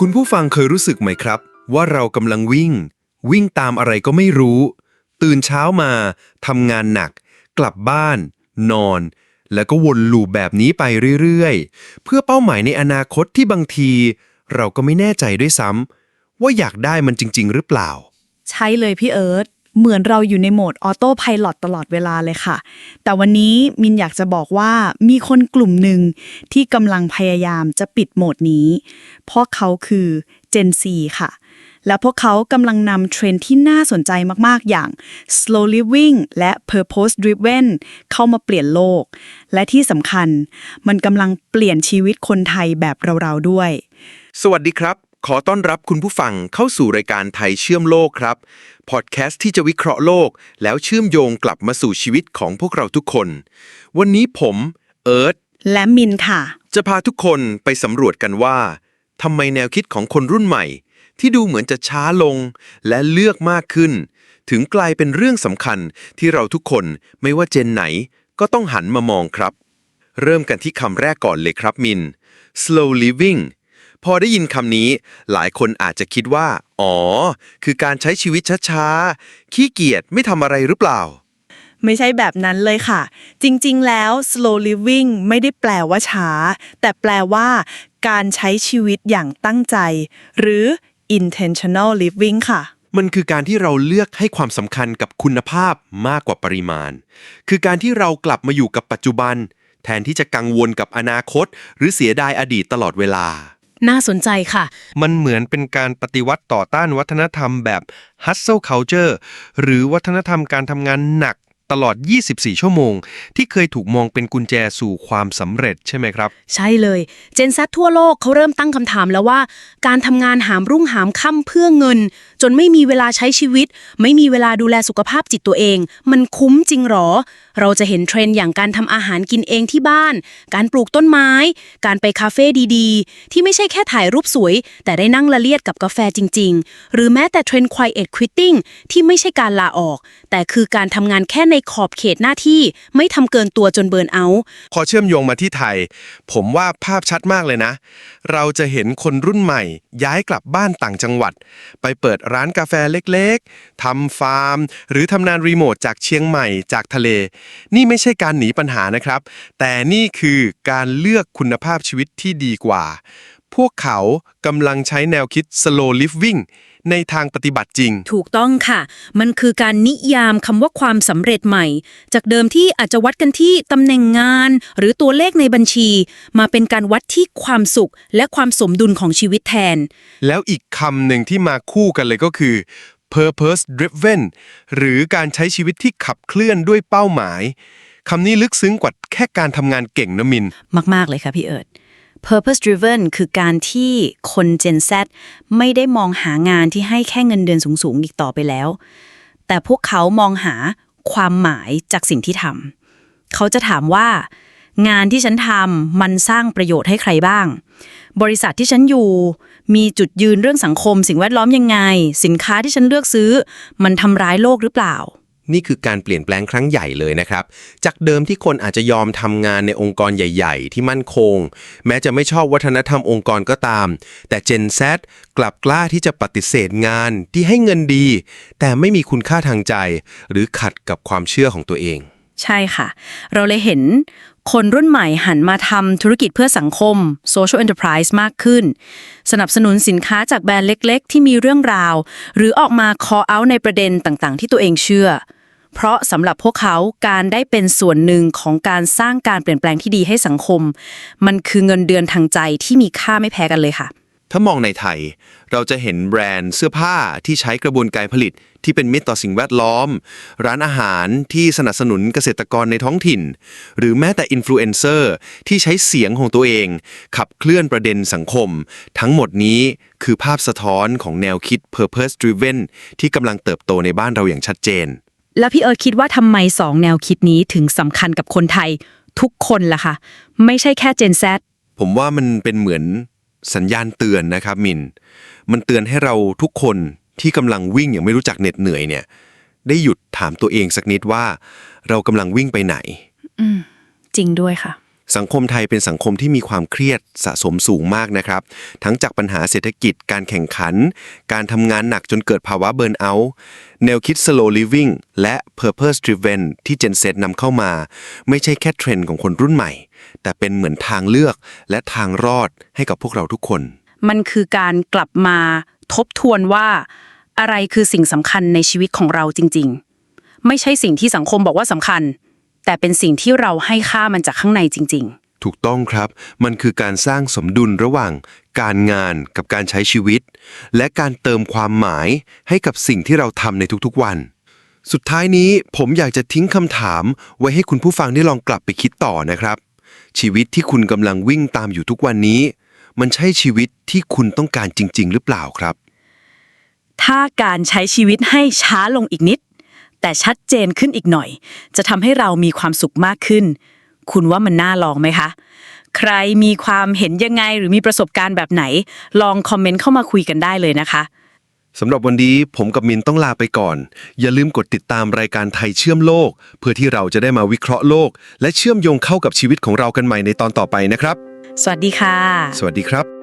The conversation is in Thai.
คุณผู้ฟังเคยรู้สึกไหมครับ ว่าเรากำลังวิ่ง วิ่งตามอะไรก็ไม่รู้ ตื่นเช้ามาทำงานหนัก กลับบ้าน นอน แล้วก็วนลูปแบบนี้ไปเรื่อยๆ เพื่อเป้าหมายในอนาคตที่บางที เราก็ไม่แน่ใจด้วยซ้ำว่าอยากได้มันจริง ๆ หรือเปล่า ใช่เลยพี่เอิร์ธ เหมือนเราอยู่ในโหมดออโต้พลอตตลอดเวลาเลยค่ะ แต่วันนี้มินอยากจะบอกว่ามีคนกลุ่มหนึ่งที่กำลังพยายามจะปิดโหมดนี้ เพราะเขาคือ Gen Z ค่ะ และพวกเขากำลังนำเทรนที่น่าสนใจมาก ๆ อย่าง slow living และ purpose driven เข้ามาเปลี่ยนโลก และที่สำคัญ มันกำลังเปลี่ยนชีวิตคนไทยแบบเรา ๆ ด้วย สวัสดีครับ ขอต้อนรับคุณผู้ฟังเข้าสู่รายการไทยเชื่อมโลกครับ พอดแคสต์ที่จะวิเคราะห์โลก แล้วเชื่อมโยงกลับมาสู่ชีวิตของพวกเราทุกคน วันนี้ผมเอิร์ธและมินค่ะ จะพาทุกคนไปสำรวจกันว่าทำไมแนวคิดของคนรุ่นใหม่ ที่ดูเหมือนจะช้าลงและเลือกมากขึ้น ถึงกลายเป็นเรื่องสำคัญที่เราทุกคนไม่ว่าเจนไหน ก็ต้องหันมามองครับ เริ่มกันที่คำแรกก่อนเลยครับมิน slow living พอได้ยินคำนี้ หลายคนอาจจะคิดว่า อ๋อ คือการใช้ชีวิตช้าๆ ขี้เกียจไม่ทำอะไรหรือเปล่า ไม่ใช่แบบนั้นเลยค่ะ จริงๆ แล้ว slow living ไม่ได้แปลว่าช้า แต่แปลว่า การใช้ชีวิตอย่างตั้งใจ หรือ intentional living ค่ะ มันคือการที่เราเลือกให้ความสำคัญกับคุณภาพมากกว่าปริมาณ คือการที่เรากลับมาอยู่กับปัจจุบัน แทนที่จะกังวลกับอนาคต หรือเสียดายอดีตตลอดเวลา น่าสนใจค่ะ มันเหมือนเป็นการปฏิวัติต่อต้านวัฒนธรรมแบบ hustle culture หรือวัฒนธรรมการทำงานหนัก ตลอด 24 ชั่วโมง ที่เคยถูกมองเป็นกุญแจสู่ความสำเร็จใช่ไหมครับ ใช่เลย เจนซัทั่วโลกเขาเริ่มตั้งคำถามแล้วว่า การทำงานหามรุ่งหามค่ำเพื่อเงิน จนไม่มีเวลาใช้ชีวิต ไม่มีเวลาดูแลสุขภาพจิตตัวเอง มันคุ้มจริงหรอ เราจะเห็นเทรนด์อย่างการทำอาหารกินเองที่บ้าน การปลูกต้นไม้ การไปคาเฟ่ดีๆ ที่ไม่ใช่แค่ถ่ายรูปสวย แต่ได้นั่งละเลียดกับกาแฟจริง ๆ หรือแม้แต่เทรนด์ quiet quitting ที่ไม่ใช่การลาออก แต่คือการทำงานแค่ในขอบเขตหน้าที่ไม่ทำเกินตัวจนเบิร์นเอา พอเชื่อมโยงมาที่ไทย ผมว่าภาพชัดมากเลยนะ เราจะเห็นคนรุ่นใหม่ ย้ายกลับบ้านต่างจังหวัด ไปเปิดร้านกาแฟเล็กๆทำฟาร์ม หรือทำงานรีโมทจากเชียงใหม่จากทะเล นี่ไม่ใช่การหนีปัญหานะครับ แต่นี่คือการเลือกคุณภาพชีวิตที่ดีกว่า พวกเขากำลังใช้แนวคิด slow living ในทางปฏิบัติจริง ถูกต้องค่ะ มันคือการนิยามคำว่าความสำเร็จใหม่ จากเดิมที่อาจจะวัดกันที่ตำแหน่งงาน หรือตัวเลขในบัญชี มาเป็นการวัดที่ความสุข และความสมดุลของชีวิตแทน แล้วอีกคำหนึ่งที่มาคู่กันเลยก็คือ purpose driven หรือการใช้ชีวิตที่ขับเคลื่อนด้วยเป้าหมายคำนี้ลึกซึ้งกว่าแค่การทำงานเก่งนะมิน มาก ๆ เลยค่ะพี่เอิร์ธ purpose driven คือการที่คน Gen Z ไม่ได้มองหางานที่ให้แค่เงินเดือนสูงๆ อีกต่อไปแล้ว แต่พวกเขามองหาความหมายจากสิ่งที่ทำเขาจะถามว่า งานที่ฉันทำมันสร้างประโยชน์ให้ใครบ้าง บริษัทที่ฉันอยู่ มีจุดยืนเรื่องสังคม สิ่งแวดล้อมยังไง สินค้าที่ฉันเลือกซื้อ มันทำร้ายโลกหรือเปล่า นี่คือการเปลี่ยนแปลงครั้งใหญ่เลยนะครับ จากเดิมที่คนอาจจะยอมทำงานในองค์กรใหญ่ ๆ ที่มั่นคง แม้จะไม่ชอบวัฒนธรรมองค์กรก็ตาม แต่ Gen Z กลับกล้าที่จะปฏิเสธงานที่ให้เงินดี แต่ไม่มีคุณค่าทางใจ หรือขัดกับความเชื่อของตัวเอง ใช่ค่ะ เราเลยเห็นคนรุ่นใหม่หันมาทำธุรกิจเพื่อสังคม social enterprise มากขึ้น สนับสนุนสินค้าจากแบรนด์เล็ก ๆ ที่มีเรื่องราว หรือออกมา call out ในประเด็นต่างๆ ที่ตัวเองเชื่อ เพราะสำหรับพวกเขาการได้เป็นส่วนหนึ่งของการสร้างการเปลี่ยนแปลงที่ดีให้สังคม มันคือเงินเดือนทางใจที่มีค่าไม่แพ้กันเลยค่ะ ถ้ามองในไทย เราจะเห็นแบรนด์เสื้อผ้าที่ใช้กระบวนการผลิตที่เป็นมิตรต่อสิ่งแวดล้อม ร้านอาหารที่สนับสนุนเกษตรกรในท้องถิ่น หรือแม้แต่อินฟลูเอนเซอร์ที่ใช้เสียงของตัวเอง ขับเคลื่อนประเด็นสังคม ทั้งหมดนี้คือภาพสะท้อนของแนวคิด purpose driven ที่กำลังเติบโตในบ้านเราอย่างชัดเจน แล้วพี่เอิร์ธคิดว่าทำไมสองแนวคิดนี้ถึงสำคัญกับคนไทยทุกคนล่ะคะไม่ใช่แค่ Gen Z ผมว่ามันเป็นเหมือนสัญญาณเตือนนะครับมิน มันเตือนให้เราทุกคนที่กำลังวิ่งอย่างไม่รู้จักเหน็ดเหนื่อยเนี่ย ได้หยุดถามตัวเองสักนิดว่า เรากำลังวิ่งไปไหน จริงด้วยค่ะ สังคมไทยเป็นสังคมที่มีความเครียดสะสมสูงมากนะครับ ทั้งจากปัญหาเศรษฐกิจการแข่งขัน การทำงานหนักจนเกิดภาวะเบิร์นเอาท์แนวคิด slow living และ purpose driven ที่ Gen Z นำเข้ามา ไม่ใช่แค่เทรนด์ของคนรุ่นใหม่ แต่เป็นเหมือนทางเลือกและทางรอดให้กับพวกเราทุกคน มันคือการกลับมาทบทวนว่า อะไรคือสิ่งสำคัญในชีวิตของเราจริง ๆ ไม่ใช่สิ่งที่สังคมบอกว่าสำคัญ แต่เป็นสิ่งที่เราให้ค่ามันจากข้างในจริง ๆ ถูกต้องครับ มันคือการสร้างสมดุลระหว่าง การงานกับการใช้ชีวิต และการเติมความหมายให้กับสิ่งที่เราทำในทุกๆวัน สุดท้ายนี้ผมอยากจะทิ้งคำถาม ไว้ให้คุณผู้ฟังได้ลองกลับไปคิดต่อนะครับ ชีวิตที่คุณกำลังวิ่งตามอยู่ทุกวันนี้ มันใช่ชีวิตที่คุณต้องการจริง ๆ หรือเปล่าครับ ถ้าการใช้ชีวิตให้ช้าลงอีกนิด แต่ชัดเจนขึ้นอีกหน่อย จะทำให้เรามีความสุขมากขึ้น คุณว่ามันน่าลองไหมคะ ใครมีความเห็นยังไงหรือมีประสบการณ์แบบไหน ลองคอมเมนต์เข้ามาคุยกันได้เลยนะคะสำหรับวันนี้ผมกับมินต้องลาไปก่อน อย่าลืมกดติดตามรายการไทยเชื่อมโลก เพื่อที่เราจะได้มาวิเคราะห์โลก และเชื่อมโยงเข้ากับชีวิตของเรากันใหม่ในตอนต่อไปนะครับ สวัสดีค่ะ สวัสดีครับ